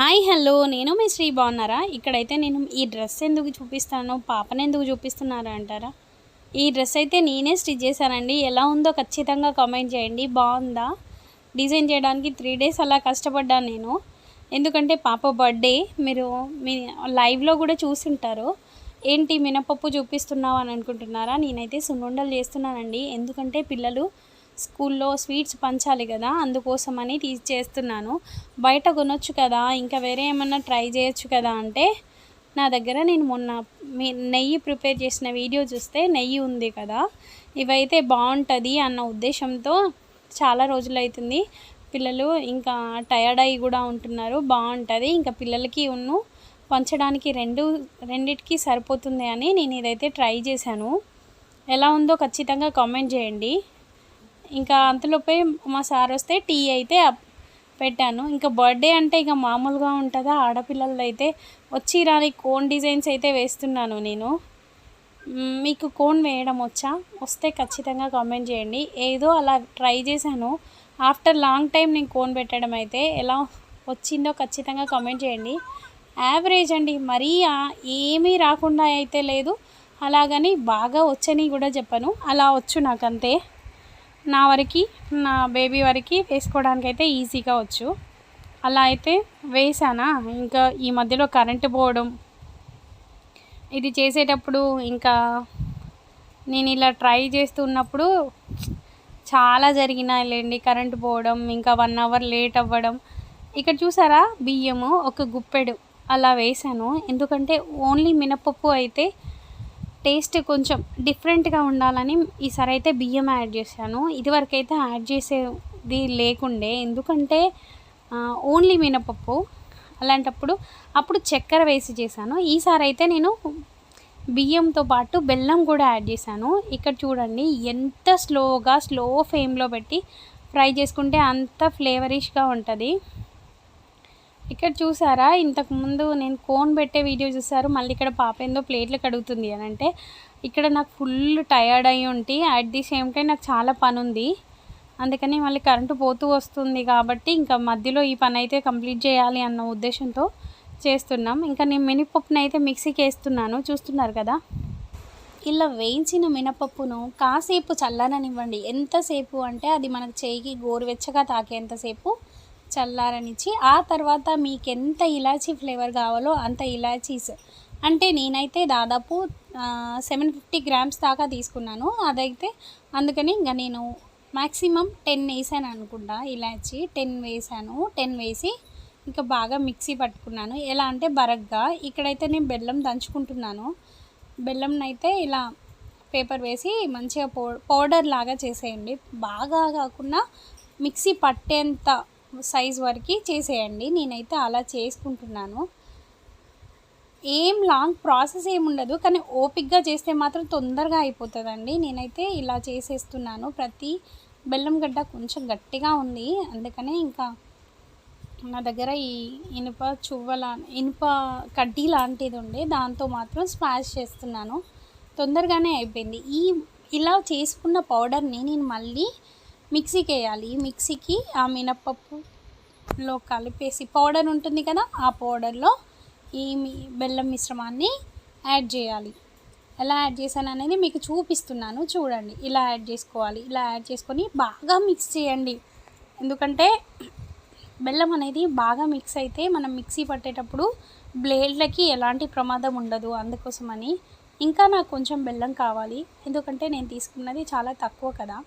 Hi hello. నేను మీ శ్రీ బాగున్నారా? ఇక్కడైతే నేను ఈ డ్రెస్ ఎందుకు చూపిస్తాను పాపను ఎందుకు చూపిస్తున్నారా అంటారా? ఈ డ్రెస్ అయితే నేనే స్టిచ్ చేశానండి. ఎలా ఉందో ఖచ్చితంగా కామెంట్ చేయండి. బాగుందా? డిజైన్ చేయడానికి త్రీ డేస్ అలా కష్టపడ్డాను నేను. ఎందుకంటే పాప బర్త్డే మీరు మీ లైవ్లో కూడా చూసింటారు. ఏంటి మినపప్పు చూపిస్తున్నావు అని అనుకుంటున్నారా? నేనైతే సున్నుండలు చేస్తున్నానండి. ఎందుకంటే పిల్లలు స్కూల్లో స్వీట్స్ పంచాలి కదా అందుకోసమని తీసి చేస్తున్నాను. బయట కొనొచ్చు కదా ఇంకా వేరే ఏమన్నా ట్రై చేయొచ్చు కదా అంటే నా దగ్గర నేను మొన్న మీ నెయ్యి ప్రిపేర్ చేసిన వీడియో చూస్తే నెయ్యి ఉంది కదా ఇవైతే బాగుంటుంది అన్న ఉద్దేశంతో చాలా రోజులైతుంది. పిల్లలు ఇంకా టయర్డ్ అయ్యి కూడా ఉంటున్నారు బాగుంటుంది. ఇంకా పిల్లలకి ఉన్ను పంచడానికి రెండు రెండిటికి సరిపోతుంది అని నేను ఇదైతే ట్రై చేశాను. ఎలా ఉందో ఖచ్చితంగా కామెంట్ చేయండి. ఇంకా అంతలోపే మా సార్ వస్తే టీ అయితే పెట్టాను. ఇంకా బర్త్డే అంటే ఇక మామూలుగా ఉంటుందా? ఆడపిల్లలు అయితే వచ్చి రాని కోన్ డిజైన్స్ అయితే వేస్తున్నాను నేను. మీకు కోన్ వేయడం వచ్చా? వస్తే ఖచ్చితంగా కామెంట్ చేయండి. ఏదో అలా ట్రై చేశాను. ఆఫ్టర్ లాంగ్ టైం నేను కోన్ పెట్టడం అయితే ఎలా వచ్చిందో ఖచ్చితంగా కామెంట్ చేయండి. యావరేజ్ అండి. మరీ ఏమీ రాకుండా అయితే లేదు. అలాగని బాగా వచ్చని కూడా చెప్పను. అలా వచ్చు నాకు అంతే నా వరకు నా బేబీ వరకు వేసుకోవడానికి అయితే ఈజీగా వచ్చు. అలా అయితే వేసానా? ఇంకా ఈ మధ్యలో కరెంటు పోవడం ఇది చేసేటప్పుడు ఇంకా నేను ఇలా ట్రై చేస్తున్నప్పుడు చాలా జరిగినాయిలేండి కరెంటు పోవడం ఇంకా వన్ అవర్ లేట్ అవ్వడం. ఇక్కడ చూసారా? బియ్యము ఒక గుప్పెడు. అలా వేసాను. ఎందుకంటే ఓన్లీ మినపప్పు అయితే టేస్ట్ కొంచెం డిఫరెంట్గా ఉండాలని ఈసారి అయితే బియ్యం యాడ్ చేశాను. ఇదివరకైతే యాడ్ చేసేది లేకుండే. ఎందుకంటే ఓన్లీ మినపప్పు అలాంటప్పుడు అప్పుడు చక్కెర వేసి చేశాను. ఈసారి అయితే నేను బియ్యంతో పాటు బెల్లం కూడా యాడ్ చేశాను. ఇక్కడ చూడండి ఎంత స్లోగా స్లో ఫ్లేమ్లో పెట్టి ఫ్రై చేసుకుంటే అంత ఫ్లేవరిష్గా ఉంటుంది. ఇక్కడ చూసారా? ఇంతకుముందు నేను కోన్ పెట్టే వీడియో చూసారు. మళ్ళీ ఇక్కడ పాప ఏందో ప్లేట్లు కడుగుతుంది అని అంటే ఇక్కడ నాకు ఫుల్ టయర్డ్ అయ్యి ఉంటే. అట్ ది సేమ్ టైం నాకు చాలా పని ఉంది అందుకని మళ్ళీ కరెంటు పోతూ వస్తుంది కాబట్టి ఇంకా మధ్యలో ఈ పని అయితే కంప్లీట్ చేయాలి అన్న ఉద్దేశంతో చేస్తున్నాం. ఇంకా నేను మినపప్పుని అయితే మిక్సీకి వేస్తున్నాను చూస్తున్నారు కదా? ఇలా వేయించిన మినపప్పును కాసేపు చల్లననివ్వండి. ఎంతసేపు అంటే అది మనకు చేయికి గోరువెచ్చగా తాకేంతసేపు చల్లారనిచ్చి ఆ తర్వాత మీకు ఎంత ఇలాచీ ఫ్లేవర్ కావాలో అంత ఇలాచీస్. అంటే నేనైతే దాదాపు సెవెన్ ఫిఫ్టీ గ్రామ్స్ దాకా తీసుకున్నాను. అదైతే అందుకని ఇంకా నేను మ్యాక్సిమం టెన్ వేసాను అనుకుంటా ఇలాచీ టెన్ వేసాను టెన్ వేసి ఇంకా బాగా మిక్సీ పట్టుకున్నాను. ఎలా అంటే బరగ్గా ఇక్కడైతే నేను బెల్లం దంచుకుంటున్నాను. బెల్లం అయితే ఇలా పేపర్ వేసి మంచిగా పౌ పౌడర్ లాగా చేసేయండి. బాగా కాకుండా మిక్సీ పట్టేంత సైజ్ వరకు చేసేయండి. నేనైతే అలా చేసుకుంటున్నాను. ఏం లాంగ్ ప్రాసెస్ ఏముండదు కానీ ఓపిక్గా చేస్తే మాత్రం తొందరగా అయిపోతుందండి. నేనైతే ఇలా చేసేస్తున్నాను. ప్రతి బెల్లం గడ్డ కొంచెం గట్టిగా ఉంది. అందుకనే ఇంకా నా దగ్గర ఈ ఇనుప చువ్వలా ఇనుప కడ్డీ లాంటిది ఉండే. దాంతో మాత్రం స్మాష్ చేస్తున్నాను. తొందరగానే అయిపోయింది. ఈ ఇలా చేసుకున్న పౌడర్ని నేను మళ్ళీ మిక్సీకి వేయాలి మిక్సీకి ఆ మినప్పప్పులో కలిపేసి పౌడర్ ఉంటుంది కదా ఆ పౌడర్లో ఈ బెల్లం మిశ్రమాన్ని యాడ్ చేయాలి. ఎలా యాడ్ చేశాను అనేది మీకు చూపిస్తున్నాను చూడండి. ఇలా యాడ్ చేసుకోవాలి. ఇలా యాడ్ చేసుకొని బాగా మిక్స్ చేయండి. ఎందుకంటే బెల్లం అనేది బాగా మిక్స్ అయితే మనం మిక్సీ పట్టేటప్పుడు బ్లేడ్లకి ఎలాంటి ప్రమాదం ఉండదు. అందుకోసమని ఇంకా నాకు కొంచెం బెల్లం కావాలి. ఎందుకంటే నేను తీసుకున్నది చాలా తక్కువ కదా.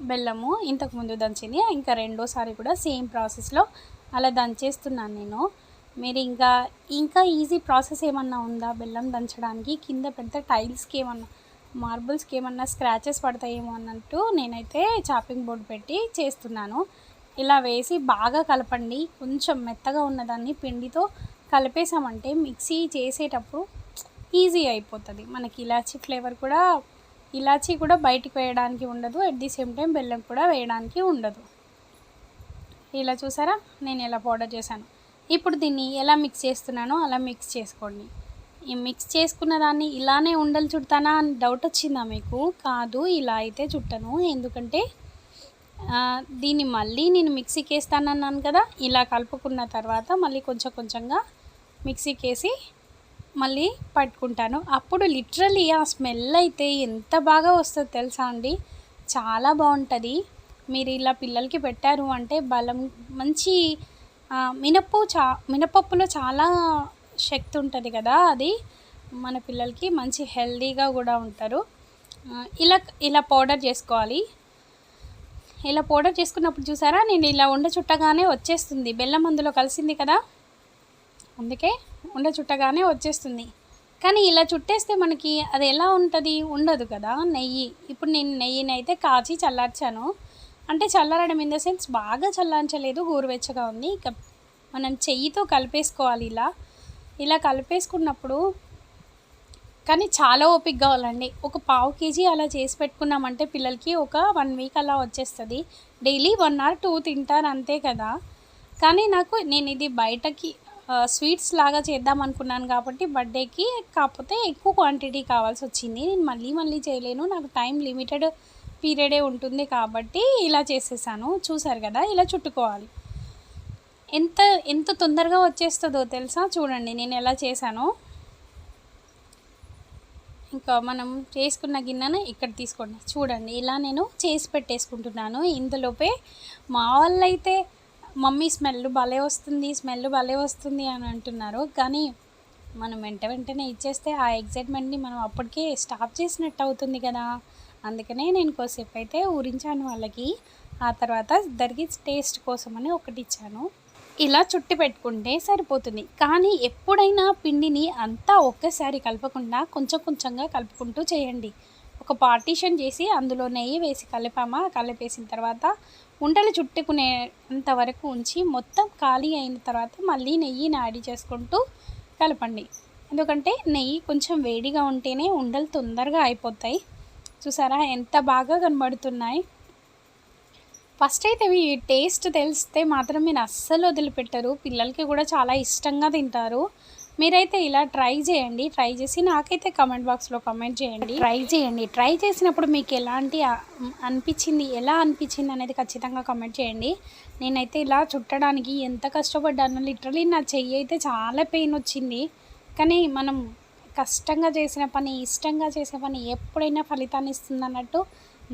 బెల్లము ఇంతకుముందు దంచింది. ఇంకా రెండోసారి కూడా సేమ్ ప్రాసెస్లో అలా దంచేస్తున్నాను నేను. మీరు ఇంకా ఇంకా ఈజీ ప్రాసెస్ ఏమన్నా ఉందా బెల్లం దంచడానికి? కింద పెద్ద టైల్స్కి ఏమన్నా మార్బుల్స్కి ఏమన్నా స్క్రాచెస్ పడతాయేమో అన్నట్టు నేనైతే చాపింగ్ బోర్డ్ పెట్టి చేస్తున్నాను. ఇలా వేసి బాగా కలపండి. కొంచెం మెత్తగా ఉన్నదాన్ని పిండితో కలిపేసామంటే మిక్సీ చేసేటప్పుడు ఈజీ అయిపోతుంది. మనకి ఇలాచీ ఫ్లేవర్ కూడా ఇలాచీ కూడా బయటికి వేయడానికి ఉండదు. అట్ ది సేమ్ టైం బెల్లం కూడా వేయడానికి ఉండదు. ఇలా చూసారా? నేను ఎలా పౌడర్ చేశాను. ఇప్పుడు దీన్ని ఎలా మిక్స్ చేస్తున్నానో అలా మిక్స్ చేసుకోండి. ఈ మిక్స్ చేసుకున్న దాన్ని ఇలానే ఉండలు చుడతానా అని డౌట్ వచ్చిందా మీకు? కాదు ఇలా అయితే చుట్టను. ఎందుకంటే దీన్ని మళ్ళీ నేను మిక్సీకి వేస్తానన్నాను కదా ఇలా కలుపుకున్న తర్వాత మళ్ళీ కొంచెం కొంచెంగా మిక్సీకి వేసి మళ్ళీ పట్టుకుంటాను. అప్పుడు లిటరలీ ఆ స్మెల్ అయితే ఎంత బాగా వస్తుందో తెలుసా అండి? చాలా బాగుంటుంది. మీరు ఇలా పిల్లలకి పెట్టారు అంటే బలం మంచి మినప్పు చా మినపప్పులో చాలా శక్తి ఉంటుంది కదా అది. మన పిల్లలకి మంచి హెల్దీగా కూడా ఉంటారు. ఇలా ఇలా పౌడర్ చేసుకోవాలి. ఇలా పౌడర్ చేసుకున్నప్పుడు చూసారా? నేను ఇలా ఉండ చుట్టగానే వచ్చేస్తుంది. బెల్లం అందులో కలిసింది కదా? అందుకే ఉండ చుట్టగానే వచ్చేస్తుంది. కానీ ఇలా చుట్టేస్తే మనకి అది ఎలా ఉంటుంది? ఉండదు కదా నెయ్యి. ఇప్పుడు నేను నెయ్యిని అయితే కాచి చల్లార్చాను. అంటే చల్లారడం ఇన్ ద సెన్స్ బాగా చల్లార్చలేదు గోరువెచ్చగా ఉంది. ఇక మనం చెయ్యితో కలిపేసుకోవాలి ఇలా. ఇలా కలిపేసుకున్నప్పుడు కానీ చాలా ఓపిక కావాలండి. ఒక పావు కేజీ అలా చేసి పెట్టుకున్నామంటే పిల్లలకి ఒక వన్ వీక్ అలా వచ్చేస్తుంది. డైలీ వన్ ఆర్ టూ తింటారు అంతే కదా. కానీ నాకు నేను ఇది బయటకి స్వీట్స్ లాగా చేద్దాం అనుకున్నాను కాబట్టి బర్త్డేకి కాకపోతే ఎక్కువ క్వాంటిటీ కావాల్సి వచ్చింది. నేను మళ్ళీ మళ్ళీ చేయలేను. నాకు టైం లిమిటెడ్ పీరియడే ఉంటుంది కాబట్టి ఇలా చేసేసాను. చూసారు కదా ఇలా చుట్టుకోవాలి. ఎంత ఎంత తొందరగా వచ్చేస్తుందో తెలుసా? చూడండి నేను ఎలా చేశానో. ఇంకా మనం చేసుకున్న గిన్నెను ఇక్కడ తీసుకోండి. చూడండి ఇలా నేను చేసి పెట్టేసుకుంటున్నాను. ఇంతలోపే మా వాళ్ళైతే మమ్మీ స్మెల్ భలే వస్తుంది స్మెల్ భలే వస్తుంది అని అంటున్నారు. కానీ మనం వెంట వెంటనే ఇచ్చేస్తే ఆ ఎగ్జైట్మెంట్ని మనం అప్పటికే స్టాప్ చేసినట్టు అవుతుంది కదా. అందుకనే నేను కోసేపు అయితే ఊరించాను వాళ్ళకి. ఆ తర్వాత ఇద్దరికి టేస్ట్ కోసమని ఒకటి ఇచ్చాను. ఇలా చుట్టి పెట్టుకుంటే సరిపోతుంది. కానీ ఎప్పుడైనా పిండిని అంతా ఒక్కసారి కలపకుండా కొంచెం కొంచెంగా కలుపుకుంటూ చేయండి. ఒక పార్టీషన్ చేసి అందులో నెయ్యి వేసి కలిపామా కలిపేసిన తర్వాత ఉండలు చుట్టుకునేంత వరకు ఉంచి మొత్తం ఖాళీ అయిన తర్వాత మళ్ళీ నెయ్యిని యాడ్ చేసుకుంటూ కలపండి. ఎందుకంటే నెయ్యి కొంచెం వేడిగా ఉంటేనే ఉండలు తొందరగా అయిపోతాయి. చూసారా? ఎంత బాగా కనబడుతున్నాయి. ఫస్ట్ అయితే ఇవి టేస్ట్ తెలిస్తే మాత్రం మీరు అస్సలు వదిలిపెట్టరు. పిల్లలకి కూడా చాలా ఇష్టంగా తింటారు. మీరైతే ఇలా ట్రై చేయండి ట్రై చేసి నాకైతే కమెంట్ బాక్స్లో కమెంట్ చేయండి. ట్రై చేయండి. ట్రై చేసినప్పుడు మీకు ఎలాంటి అనిపించింది ఎలా అనిపించింది అనేది ఖచ్చితంగా కమెంట్ చేయండి. నేనైతే ఇలా చుట్టడానికి ఎంత కష్టపడ్డాను లిటరలీ నా చెయ్యి అయితే చాలా పెయిన్ వచ్చింది. కానీ మనం కష్టంగా చేసిన పని ఇష్టంగా చేసిన పని ఎప్పుడైనా ఫలితాన్ని ఇస్తుంది అన్నట్టు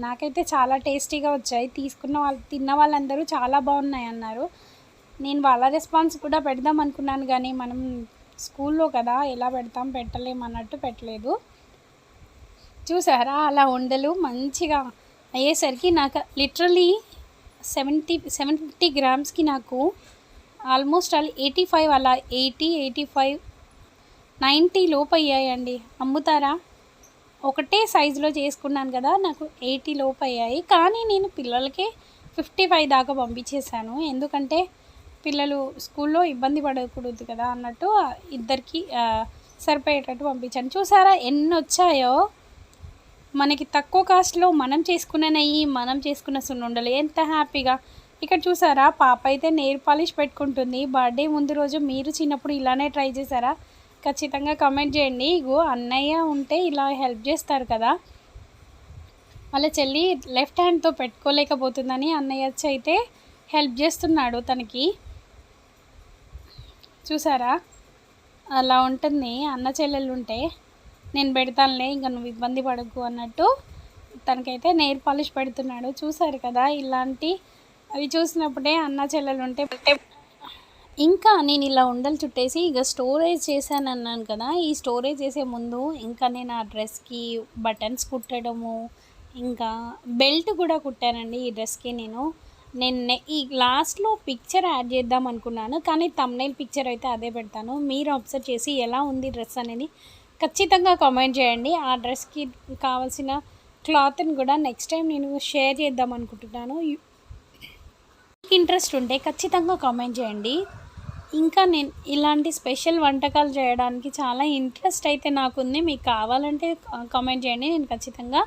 నాకైతే చాలా టేస్టీగా వచ్చాయి. తీసుకున్న వాళ్ళు తిన్న వాళ్ళందరూ చాలా బాగున్నాయి అన్నారు నేను వాళ్ళ రెస్పాన్స్ కూడా పెడదాం అనుకున్నాను కానీ మనం స్కూల్లో కదా ఎలా పెడతాం పెట్టలేమన్నట్టు పెట్టలేదు. చూసారా అలా ఉండలు మంచిగా అయ్యేసరికి నాకు లిటరలీ సెవెంటీ సెవెంటీ గ్రామ్స్కి నాకు ఆల్మోస్ట్ అలా ఎయిటీ ఫైవ్ అలా ఎయిటీ ఎయిటీ ఫైవ్ నైంటీ లోపు అయ్యాయండి అమ్ముతారా? ఒకటే సైజులో చేసుకున్నాను కదా నాకు ఎయిటీ లోపు అయ్యాయి కానీ నేను పిల్లలకే ఫిఫ్టీ ఫైవ్ దాకా పంపించేశాను. ఎందుకంటే పిల్లలు స్కూల్లో ఇబ్బంది పడకూడదు కదా అన్నట్టు ఇద్దరికి సరిపోయేటట్టు పంపించాను. చూసారా ఎన్ని వచ్చాయో? మనకి తక్కువ కాస్ట్లో మనం చేసుకున్న నెయ్యి మనం చేసుకున్న సున్నుండలు ఎంత హ్యాపీగా. ఇక్కడ చూసారా పాప అయితే నెయిల్ పాలిష్ పెట్టుకుంటుంది. బర్త్డే ముందు రోజు మీరు చిన్నప్పుడు ఇలానే ట్రై చేశారా? ఖచ్చితంగా కమెంట్ చేయండి. ఇగో అన్నయ్య ఉంటే ఇలా హెల్ప్ చేస్తారు కదా. వాళ్ళ చెల్లి లెఫ్ట్ హ్యాండ్తో పెట్టుకోలేకపోతుందని అన్నయ్య వచ్చి అయితే హెల్ప్ చేస్తున్నాడు తనకి. చూసారా? అలా ఉంటుంది. అన్న చెల్లెలు ఉంటే నేను పెడతానులే ఇంకా నువ్వు ఇబ్బంది పడకు అన్నట్టు తనకైతే నెయిర్ పాలిష్ పెడుతున్నాడు. చూసారు కదా ఇలాంటి అవి చూసినప్పుడే అన్న చెల్లెలు ఉంటే ఇంకా నేను ఇలా ఉండలు చుట్టేసి ఇక స్టోరేజ్ చేశాను అన్నాను కదా. ఈ స్టోరేజ్ చేసే ముందు ఇంకా నేను ఆ డ్రెస్కి బటన్స్ కుట్టడము ఇంకా బెల్ట్ కూడా కుట్టానండి ఈ డ్రెస్కి నేను. నేను ఈ లాస్ట్లో పిక్చర్ యాడ్ చేద్దాం అనుకున్నాను కానీ తమ్నైల్ పిక్చర్ అయితే అదే పెడతాను. మీరు అబ్జర్వ్ చేసి ఎలా ఉంది డ్రెస్ అనేది ఖచ్చితంగా కామెంట్ చేయండి. ఆ డ్రెస్కి కావాల్సిన క్లాత్ని కూడా నెక్స్ట్ టైం నేను షేర్ చేద్దాం అనుకుంటున్నాను. మీకు ఇంట్రెస్ట్ ఉంటే ఖచ్చితంగా కామెంట్ చేయండి. ఇంకా నేను ఇలాంటి స్పెషల్ వంటకాలు చేయడానికి చాలా ఇంట్రెస్ట్ అయితే నాకుంది మీకు కావాలంటే కామెంట్ చేయండి. నేను ఖచ్చితంగా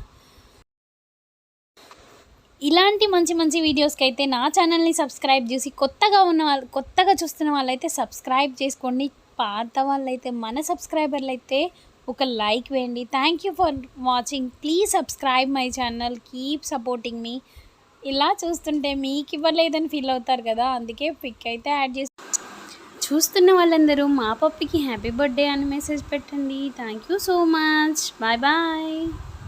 ఇలాంటి మంచి మంచి వీడియోస్కి అయితే నా ఛానల్ని సబ్స్క్రైబ్ చేసి కొత్తగా ఉన్న వాళ్ళు కొత్తగా చూస్తున్న వాళ్ళైతే సబ్స్క్రైబ్ చేసుకోండి. పాత వాళ్ళైతే మన సబ్స్క్రైబర్లు అయితే ఒక లైక్ వేయండి. Thank you for watching please subscribe my channel keep supporting మీ ఇలా చూస్తుంటే మీకు ఇవ్వలేదని ఫీల్ అవుతారు కదా? అందుకే పిక్ అయితే యాడ్ చేసి చూస్తున్న వాళ్ళందరూ మా పప్పికి హ్యాపీ బర్త్డే అని మెసేజ్ పెట్టండి. Thank you so much bye bye